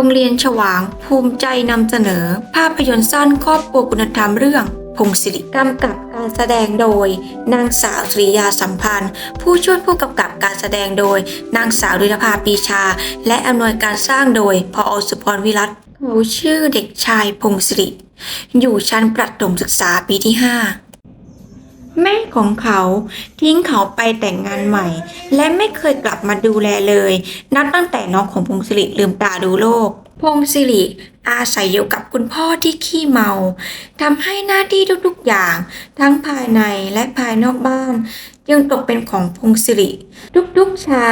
รงเรียนฉวาง ภูมิใจนำเสนอ ภาพยนตร์สั้นครอบครัวคุณธรรมเรื่อง พงศิริกำกับการแสดงโดย นางสาวสริยาสัมพันธ์ ผู้ช่วยผู้กำกับการแสดงโดย นางสาวดุลภาปีชา และอำนวยการสร้างโดยพอสุพรวิรัตเขาชื่อเด็กชายพงศิริอยู่ชั้นประถมศึกษาปีที่ 5 แม่ของเขาทิ้งเขาไปแต่งงานใหม่ และไม่เคยกลับมาดูแลเลย นับตั้งแต่น้องของพงศิริลืมตาดูโลก พงศิริอาศัยอยู่กับคุณพ่อที่ขี้เมาทำให้หน้าที่ทุกๆอย่าง ทั้งภายในและภายนอกบ้าน จึงตกเป็นของพงศิริ ทุกๆเช้า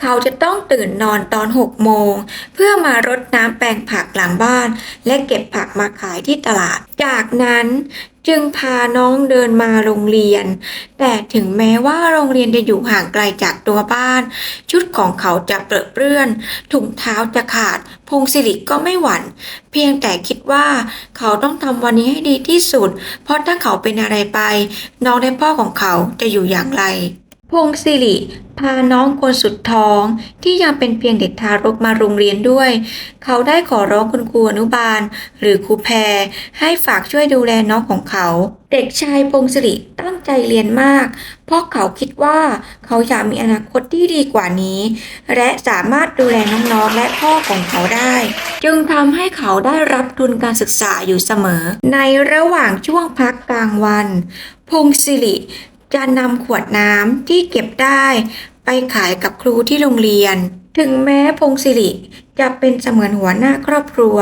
เขาจะต้องตื่นนอนตอนหกโมง เพื่อมารดน้ำแปลงผักหลังบ้าน และเก็บผักมาขายที่ตลาด จากนั้น จึงพาน้องเดินมาโรงเรียน แต่ถึงแม้ว่าโรงเรียนจะอยู่ห่างไกลจากตัวบ้าน ชุดของเขาจะเปรอะเปื้อนถุงเท้าจะขาด พงศิริก็ไม่หวั่น เพียงแต่คิดว่าเขาต้องทำวันนี้ให้ดีที่สุด เพราะถ้าเขาเป็นอะไรไป น้องและพ่อของเขาจะอยู่อย่างไร พงศิริพาน้องคนสุดท้องที่ยังเป็นเพียงเด็กทารกมาโรงเรียนด้วย เขาได้ขอร้องคุณครูอนุบาล หรือครูแพรให้ฝากช่วยดูแลน้องของเขา เด็กชายพงศิริตั้งใจเรียนมาก เพราะเขาคิดว่าเขาอยากมีอนาคตที่ดีกว่านี้ และสามารถดูแลน้องๆและพ่อของเขาได้ จึงทำให้เขาได้รับทุนการศึกษาอยู่เสมอ ในระหว่างช่วงพักกลางวัน พงศิริ จะนำขวดน้ำที่เก็บได้ ไปขายกับครูที่โรงเรียน ถึงแม้พงศิริจะเป็นเสมือนหัวหน้าครอบครัว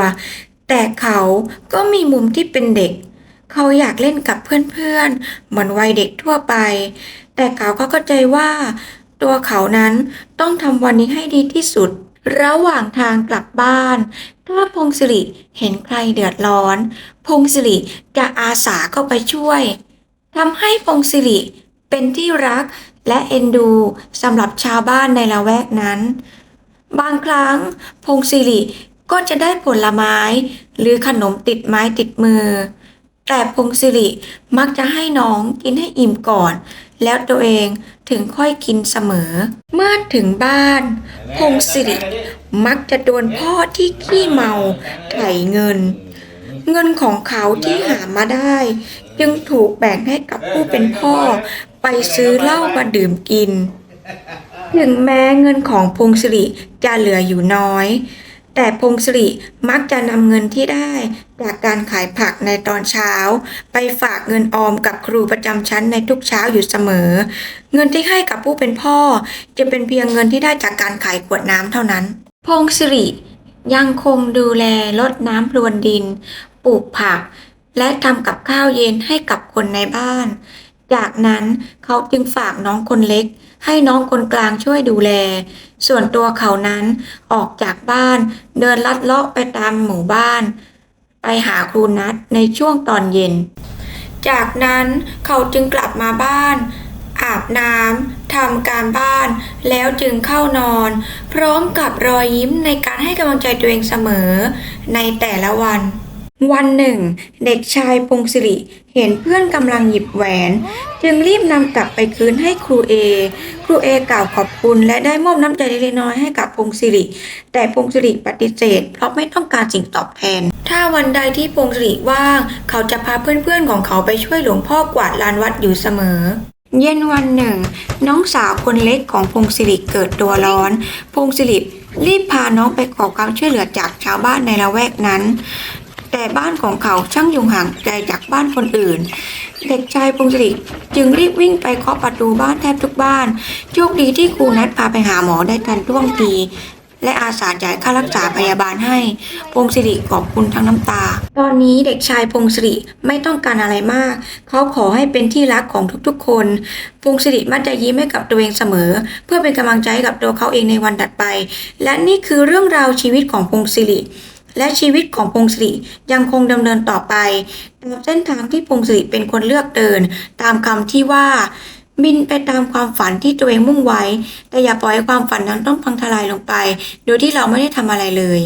แต่เขาก็มีมุมที่เป็นเด็ก เขาอยากเล่นกับเพื่อนๆ เหมือนวัยเด็กทั่วไป แต่เขาก็เข้าใจว่า ตัวเขานั้นต้องทำวันนี้ให้ดีที่สุด ระหว่างทางกลับบ้าน ถ้าพงศิริเห็นใครเดือดร้อน พงศิริจะอาสาเข้าไปช่วยทำให้พงศิริ เป็นที่รักและเอ็นดูสำหรับชาวบ้านในละแวกนั้น บางครั้งพงศิริก็จะได้ผลไม้หรือขนมติดไม้ติดมือ แต่พงศิริมักจะให้น้องกินให้อิ่มก่อน แล้วตัวเองถึงค่อยกินเสมอ เมื่อถึงบ้าน พงศิริมักจะโดนพ่อที่ขี้เมาไถเงิน เงินของเขาที่หามาได้ จึงถูกแบ่งให้กับผู้เป็นพ่อ ไปซื้อเหล้ามาดื่มกิน ถึงแม้เงินของพงศิริจะเหลืออยู่น้อย แต่พงศิริมักจะนำเงินที่ได้จากการขายผักในตอนเช้า ไปฝากเงินออมกับครูประจำชั้นในทุกเช้าอยู่เสมอ เงินที่ให้กับผู้เป็นพ่อ จะเป็นเพียงเงินที่ได้จากการขายขวดน้ำเท่านั้น พงศิริยังคงดูแลรดน้ำพรวนดิน ปลูกผัก และทำกับข้าวเย็นให้กับคนในบ้าน จากนั้นเขาจึงฝากน้องคนเล็ก ให้น้องคนกลางช่วยดูแล ส่วนตัวเขานั้นออกจากบ้าน เดินลัดเลาะไปตามหมู่บ้าน ไปหาครูนัดในช่วงตอนเย็น จากนั้นเขาจึงกลับมาบ้าน อาบน้ำทำการบ้าน แล้วจึงเข้านอน พร้อมกับรอยยิ้มในการให้กำลังใจตัวเองเสมอ ในแต่ละวัน วันหนึ่ง เด็กชายพงศิริเห็นเพื่อนกำลังหยิบแหวน จึงรีบนำกลับไปคืนให้ครูเอ ครูเอกล่าวขอบคุณ และได้มอบน้ำใจเล็กน้อยให้กับพงศิริ แต่พงศิริปฏิเสธ เพราะไม่ต้องการสิ่งตอบแทน ถ้าวันใดที่พงศิริว่าง เขาจะพาเพื่อนๆของเขาไปช่วยหลวงพ่อกวาดลานวัดอยู่เสมอเย็นวันหนึ่ง น้องสาวคนเล็กของพงศิริเกิดตัวร้อน พงศิริรีบพาน้องไปขอความช่วยเหลือจากชาวบ้านในละแวกนั้น แต่บ้านของเขาช่างอยู่ห่างไกลจากบ้านคนอื่น เด็กชายพงศิริจึงรีบวิ่งไปเคาะประตูบ้านแทบทุกบ้าน โชคดีที่ครูนัดพาไปหาหมอได้ทันท่วงทีและอาสาจ่ายค่ารักษาพยาบาลให้ พงศิริขอบคุณทั้งน้ำตา ตอนนี้เด็กชายพงศิริไม่ต้องการอะไรมาก เขาขอให้เป็นที่รักของทุกๆคน พงศิริมักจะยิ้มให้กับตัวเองเสมอ เพื่อเป็นกำลังใจกับตัวเขาเองในวันถัดไป และนี่คือเรื่องราวชีวิตของพงศิริ และชีวิตของพงศิริยังคงดำเนินต่อไปตามเส้นทางที่พงศิริเป็นคนเลือกเดิน ตามคำที่ว่า บินไปตามความฝันที่ตัวเองมุ่งไว้ แต่อย่าปล่อยความฝันนั้นต้องพังทลายลงไป โดยที่เราไม่ได้ทำอะไรเลย